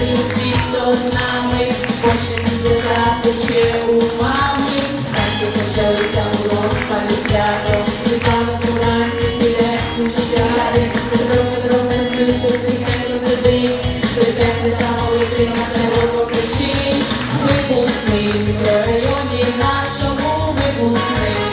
Всі усі, хто з нами, хоче зв'язати чи у мами. Танці почалися у розпалі свято, світанок уранці біля сущари. Зробив Петро танцює, хтось тихенько сидить, хтось як не самовитий на село кричить. Випускний в мікрорайоні нашому випускний.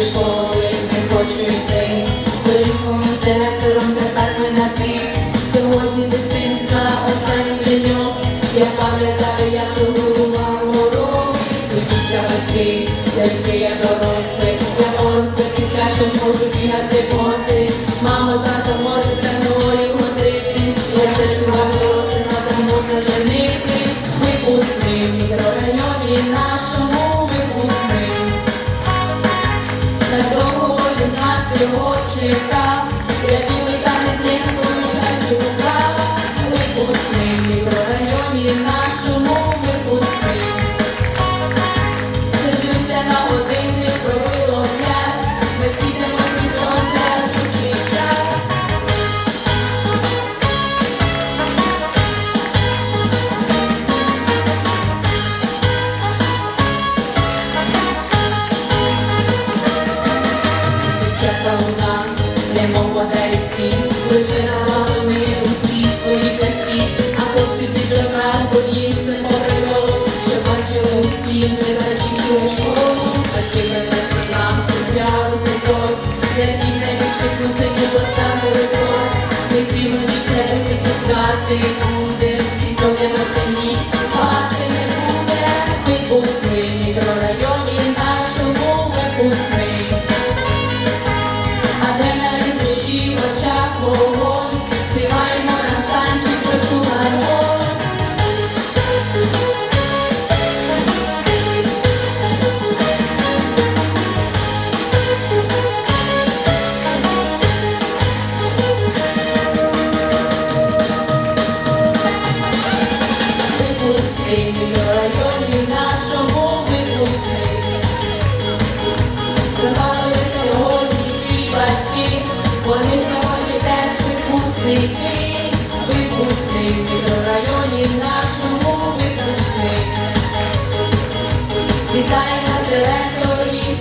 Школи не хочу йти, Стоїмо з директором тепер ми на пів. Сьогодні дитинства останній день, я пам'ятаю, як прогулював урок. Дивіться батьки, якби я дорослий, я по розбитим пляшкам можу бігати кожен з нас Дівчата у нас, немов моделі всі, лише навали ми у цій своїй красі, а хлопці в піджаках боїться поривало, що бачили усі, ми закінчили школу, батьки принесли нам купляли садок, для всіх найбільших мусиків поставили рекорд, ми цілу ніч не пускати В мікрорайоні нашому випускний. Згадує сьогодні всі батьки, вони сьогодні теж випускники, випускний в нашому випускник. Вітає нас директор і